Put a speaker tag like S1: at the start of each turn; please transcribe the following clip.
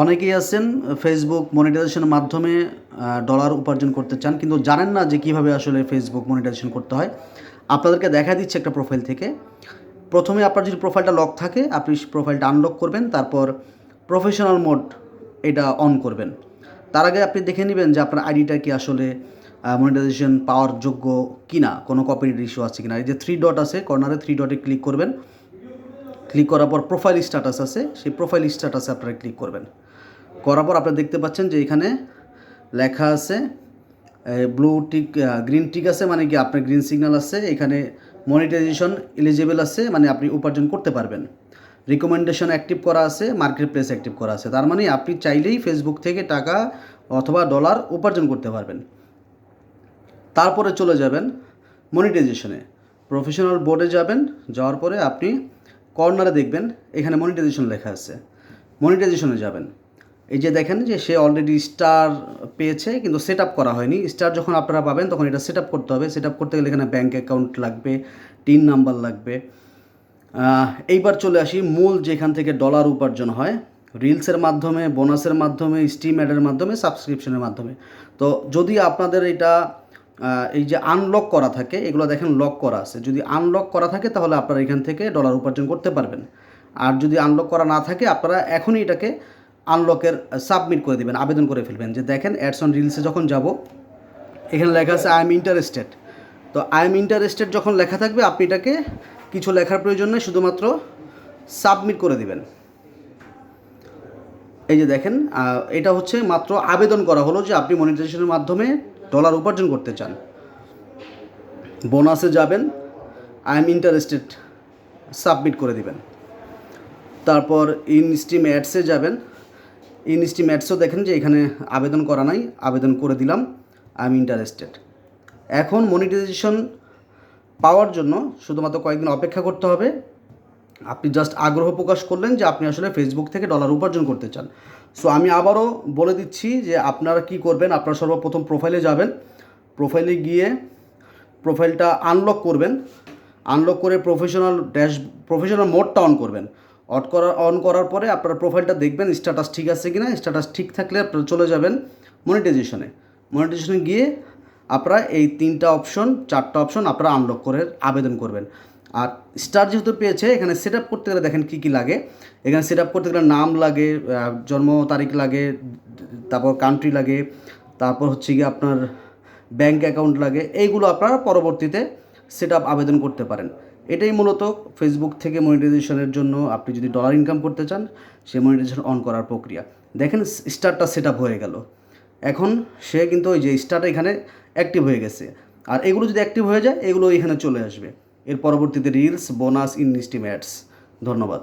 S1: অনেকেই আছেন ফেসবুক মনিটাইজেশনের মাধ্যমে ডলার উপার্জন করতে চান, কিন্তু জানেন না যে কীভাবে আসলে ফেসবুক মনিটাইজেশন করতে হয়। আপনাদেরকে দেখা দিচ্ছে একটা প্রোফাইল থেকে। প্রথমে আপনার যদি প্রোফাইলটা লক থাকে, আপনি প্রোফাইলটা আনলক করবেন, তারপর প্রফেশনাল মোড এটা অন করবেন। তার আগে আপনি দেখে নেবেন যে আপনার আইডিটা কি আসলে মনিটাইজেশন পাওয়ার যোগ্য কিনা, কোনো কপিরাইট ইস্যু আছে কিনা। এই যে থ্রি ডট আছে কর্নারে থ্রি ডটে ক্লিক করবেন। ক্লিক করার পর প্রোফাইল স্ট্যাটাস আছে, সেই প্রোফাইল স্ট্যাটাসে আপনারা ক্লিক করবেন। করার পর আপনারা দেখতে পাচ্ছেন যে এখানে লেখা আছে ব্লু টিক গ্রিন টিক আছে মানে কি আপনার গ্রিন সিগন্যাল আছে, এখানে মনিটাইজেশন এলিজিবল আছে মানে আপনি উপার্জন করতে পারবেন। রিকমেন্ডেশন অ্যাক্টিভ করা আছে মার্কেট প্লেস অ্যাক্টিভ করা আছে। তার মানে আপনি চাইলেই ফেসবুক থেকে টাকা অথবা ডলার উপার্জন করতে পারবেন। তারপরে চলে যাবেন মনিটাইজেশনে প্রফেশনাল বোর্ডে যাবেন, যাওয়ার পরে আপনি কর্নারে দেখবেন, এখানে মনিটাইজেশন লেখা আছে। মনিটাইজেশনে যাবেন। এই যে দেখেন যে সে অলরেডি স্টার পেয়েছে, কিন্তু সেট আপ করা হয়নি। স্টার যখন আপনারা পাবেন, তখন এটা সেট আপ করতে হবে। সেট আপ করতে গেলে এখানে ব্যাঙ্ক অ্যাকাউন্ট লাগবে টিন নাম্বার লাগবে। এইবার চলে আসি, মূল যেখান থেকে ডলার উপার্জন হয় রিলসের মাধ্যমে বোনাসের মাধ্যমে স্টিম অ্যাডের মাধ্যমে সাবস্ক্রিপশনের মাধ্যমে। তো যদি আপনাদের এটা এই যে আনলক করা থাকে, এগুলো দেখেন লক করা আছে। যদি আনলক করা থাকে, তাহলে আপনারা এখান থেকে ডলার উপার্জন করতে পারবেন। আর যদি আনলক করা না থাকে, আপনারা এখনই এটাকে আনলকের সাবমিট করে দেবেন, আবেদন করে ফেলবেন। যে দেখেন অ্যাডস অন রিলসে যখন যাব, এখানে লেখা আছে আই এম ইন্টারেস্টেড তো আই এম ইন্টারেস্টেড যখন লেখা থাকবে, আপনি এটাকে কিছু লেখার প্রয়োজন নেই, শুধুমাত্র সাবমিট করে দিবেন। এই যে দেখেন এটা হচ্ছে মাত্র আবেদন করা হলো যে আপনি মনিটাইজেশনের মাধ্যমে ডলার উপার্জন করতে চান। বোনাসে যাবেন, আই এম ইন্টারেস্টেড, সাবমিট করে দিবেন। তারপর ইন স্টিম অ্যাডসে যাবেন। ইন স্টিম অ্যাডসও দেখেন যে এখানে আবেদন করা নাই, আবেদন করে দিলাম, আই এম ইন্টারেস্টেড। এখন মনিটাইজেশন পাওয়ার জন্য শুধুমাত্র কয়েকদিন অপেক্ষা করতে হবে। আপনি জাস্ট আগ্রহ প্রকাশ করলেন যে আপনি আসলে ফেসবুক থেকে ডলার উপার্জন করতে চান। সো আমি আবারও বলে দিচ্ছি যে আপনারা কি করবেন, আপনারা সর্বপ্রথম প্রোফাইলে যাবেন। প্রোফাইলে গিয়ে প্রোফাইলটা আনলক করবেন। আনলক করে প্রফেশনাল ড্যাশ প্রফেশনাল মোডটা অন করবেন। অন করার অন করার পরে আপনার প্রোফাইলটা দেখবেন স্ট্যাটাস ঠিক আছে কি না স্ট্যাটাস ঠিক থাকলে আপনারা চলে যাবেন মনিটাইজেশনে মনিটাইজেশনে গিয়ে আপনারা এই তিনটা অপশন চারটা অপশন আপনারা আনলক করে আবেদন করবেন। আর স্টার যেহেতু পেয়েছে, এখানে সেট আপ করতে গেলে দেখেন কী কী লাগে। এখানে সেট আপ করতে গেলে নাম লাগে জন্ম তারিখ লাগে, তারপর কান্ট্রি লাগে, তারপর হচ্ছে গিয়ে আপনার ব্যাংক অ্যাকাউন্ট লাগে, এইগুলো আপনারা পরবর্তীতে সেট আপ আবেদন করতে পারেন। এটাই মূলত ফেসবুক থেকে মনিটাইজেশনের জন্য আপনি যদি ডলার ইনকাম করতে চান, সে মনিটাইজেশন অন করার প্রক্রিয়া। দেখেন স্টারটা সেট আপ হয়ে গেল। এখন সে কিন্তু ওই যে স্টারটা এখানে অ্যাক্টিভ হয়ে গেছে। আর এগুলো যদি অ্যাক্টিভ হয়ে যায়, এগুলো এখানে চলে আসবে। এর পরবর্তীতে রিলস বোনাস ইন ইস্টিমেটস ধন্যবাদ।